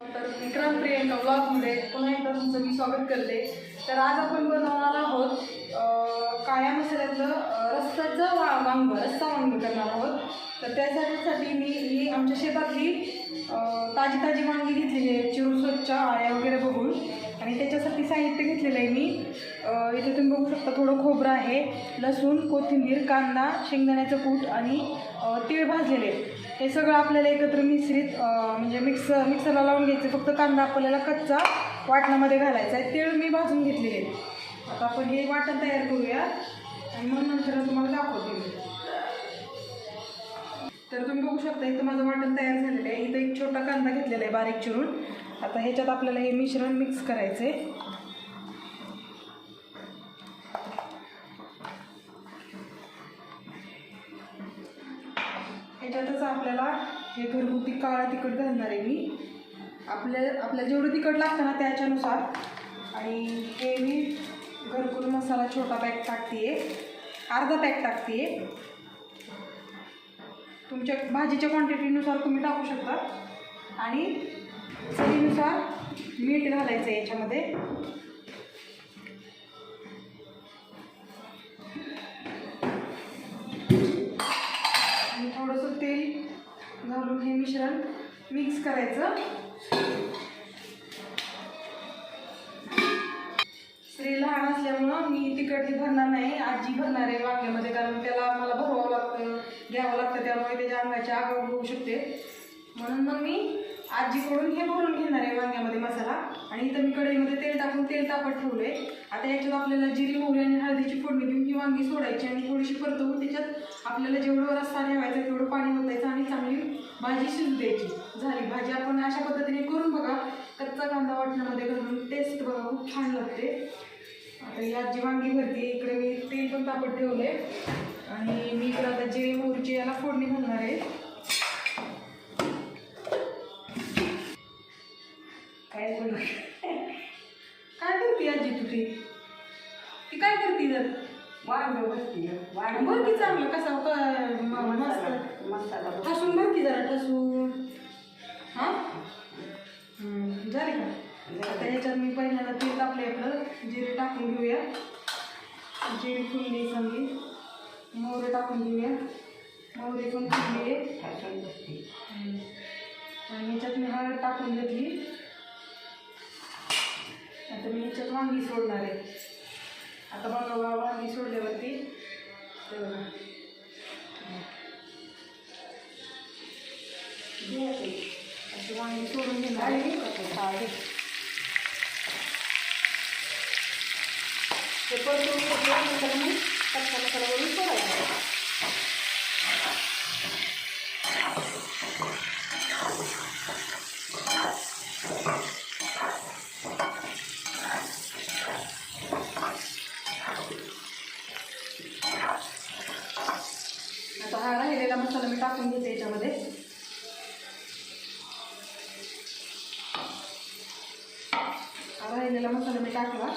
तर विक्रांत प्रियंका ब्लॉगमध्ये पुन्हा एकदा तुमचं मी स्वागत करते. तर आज आपण बनवणार आहोत काळ्या मसाल्याचं अं, वा वांग रस्सा वांग करणार आहोत. तर त्याच्यासाठी मी ही आमच्या शेतातली ताजी ताजी वांगी घेतलेली आहे चिरून स्वच्छ आया वगैरे बघून. आणि त्याच्यासाठी साहित्य घेतलेलं आहे मी. इथे तुम्ही बघू शकता थोडं खोबरं आहे लसूण कोथिंबीर कांदा शेंगदाण्याचं कूट आणि तीळ भाजलेले. हे सगळं आपल्याला एकत्र मिश्रित म्हणजे मिक्स मिक्सरला लावून घ्यायचं. फक्त कांदा आपल्याला कच्चा वाटणामध्ये घालायचा आहे. तीळ मी भाजून घेतलेले आहेत. आता आपण हे वाटण तयार करूया. आणि मग नंतर तुम्हाला दाखवते. मी तर तुम्ही बघू शकता इथं माझं वाटण तयार झालेलं आहे. इथं एक छोटा कांदा घेतलेला आहे बारीक चिरून. आता ह्याच्यात आपल्याला हे मिश्रण मिक्स करायचं आहे त्याच्यातच आपल्याला हे घरगुती काळा तिखट घालणार आहे मी. आपल्या आपल्याला जेवढं तिखट लागतं ना त्याच्यानुसार. आणि हे मी घरकुल मसाला छोटा पॅक टाकते अर्धा पॅक टाकते तुमच्या भाजीच्या क्वांटिटीनुसार तुम्ही टाकू शकता. आणि चवीनुसार मीठ घालायचं आहे याच्यामध्ये. मिश्रण मिक्स करायचं. स्त्री लहान असल्यामुळं मी तिकडची भरणार नाही आजी भरणार आहे वांग्यामध्ये कारण त्याला मला भरवावं लागतं घ्यावं लागतं त्यामुळे त्याच्या अंगाची आग होऊ शकते. म्हणून मग मी आजीकडून हे भरून घेणार आहे वांग्यामध्ये मसाला. आणि इथं मी कढईमध्ये तेल टाकून तेल तापत ठेवलंय. आता याच्यात आपल्याला जिरी मोहरी आणि हळदीची फोडणी देऊन ही वांगी सोडायची आणि थोडीशी परतवून त्याच्यात आपल्याला जेवढं रस्सा ठेवायचा तेवढं पाणी ओतायचं आणि चांगली भाजी शिजू द्यायची. झाली भाजी. आपण अशा पद्धतीने करून बघा. कच्चा कांदा वाटणामध्ये घालून टेस्ट बघा खूप छान लागते. आता ही आजी वांगी भरते. इकडे मी तेल पण तापत ठेवले आणि मी इकडे आता जिरी मोहरीची याला फोडणी घालणार आहे. वांग बरं की चांगलं कसं क- म- मस्त मसाला बस- ठसून बरं की जरा ठसून हां हम्म, झाले का आता ह्याच्यात मी पहिल्यांदा तेल टाकले आपलं जिरे टाकून घेऊया जिरे फुलली चांगली मोहरे टाकून घेऊया मोहरे पण फुलली आहे ठसून. आणि ह्याच्यात मी हळद टाकून घेतली आता मी ह्याच्यात वांगी सोडणार आहे आता बघा वा- वांगी सोडल्यावरती. अशी वांगी सोडून घेणार. ते परतून मसाला वरून सोडायचा आता हा राहिलेला मसाला मी टाकून घेते याच्यामध्ये. हा राहिलेला मसाला मी टाकला.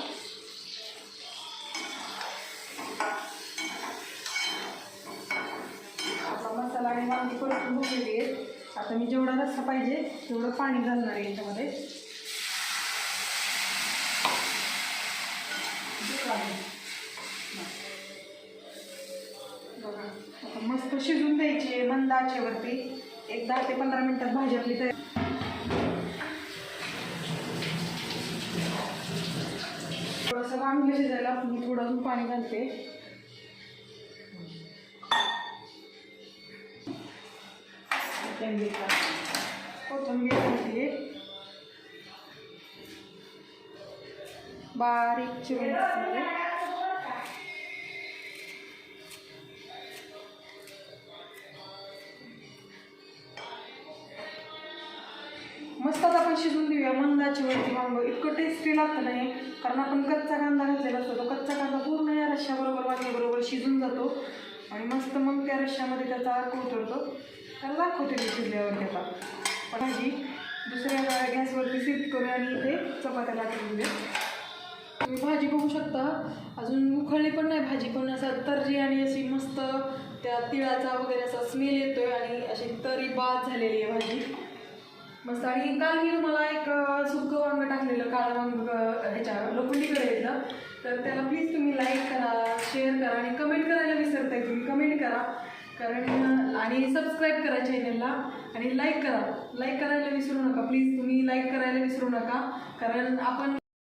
आपला मसाला आणि वांगी परतून भरलेली आहे. आता मी जेवढा रस्सा पाहिजे तेवढं पाणी घालणार आहे याच्यामध्ये. द्यायची आहे मंद आचेवरती एक दहा ते पंधरा मिनिटात भाजी आपली तयार. थोडंसं वांगे शिजायला मी थोडं पाणी घालते. कोथिंबीर. कोथिंबीर घालते. बारीक चिरून मस्तच आपण शिजून देऊया मंदाची वरती वांग. इतकं टेस्टी लागतं नाही कारण आपण कच्चा कांदा घातलेला असतो. तो कच्चा कांदा पूर्ण या रश्श्याबरोबर वांग्याबरोबर शिजून जातो. आणि मस्त मग त्या रश्श्यामध्ये त्याचा अर्क उतरतो. त्याला दाखवते मी शिजल्यावर त्याचा. पण भाजी दुसऱ्या गॅसवरती शिफ्ट करूया आणि इथे चपात्या लाटून दे तुम्ही भाजी बघू शकता. अजून उखळली पण नाही भाजी. पण असं तर्री आणि अशी मस्त त्या तिळाचा वगैरे असा स्मेल येतोय आणि अशी तरी बाद झालेली आहे भाजी. मस्त. आणि काल मी तुम्हाला एक सुकं वांग टाकलेलं काळं वांग ह्याच्या लोखंडीकडे येतं तर त्याला प्लीज तुम्ही लाईक करा शेअर करा आणि कमेंट करायला विसरताय तुम्ही. कमेंट करा. कारण आणि सबस्क्राईब करा चॅनलला आणि लाईक करा. लाईक करायला विसरू नका. प्लीज तुम्ही लाईक करायला विसरू नका. कारण आपण